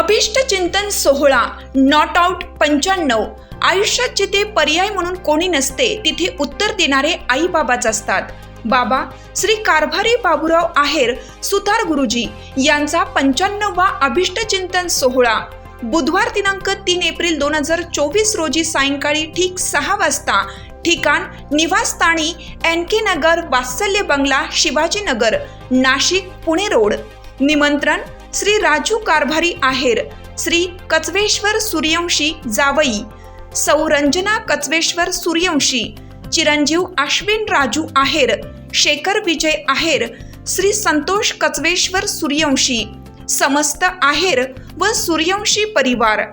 अभिष्ट चिंतन सोहळा नॉट आउट पंच्याण्णव. आयुष्यात जिथे पर्याय म्हणून कोणी नसते तिथे उत्तर देणारे आई बाबाच असतात. बाबा श्री कारभारी बाबूराव आहेर सुतार गुरुजी यांचा पंच्याण्णववा अभिष्ट चिंतन सोहळा. बुधवार दिनांक तीन एप्रिल दोन हजार चोवीस रोजी सायंकाळी ठीक सहा वाजता ठिकाण निवासस्थानी एन के नगर वात्सल्य बंगला शिवाजीनगर नाशिक पुणे रोड. निमंत्रण श्री राजू कारभारी आहेर श्री कचवेश्वर सूर्यवंशी जावई सौ रंजना कचवेश्वर सूर्यवंशी चिरंजीव अश्विन राजू आहेर शेखर विजय आहेर श्री संतोष कचवेश्वर सूर्यवंशी समस्त आहेर व सूर्यवंशी परिवार.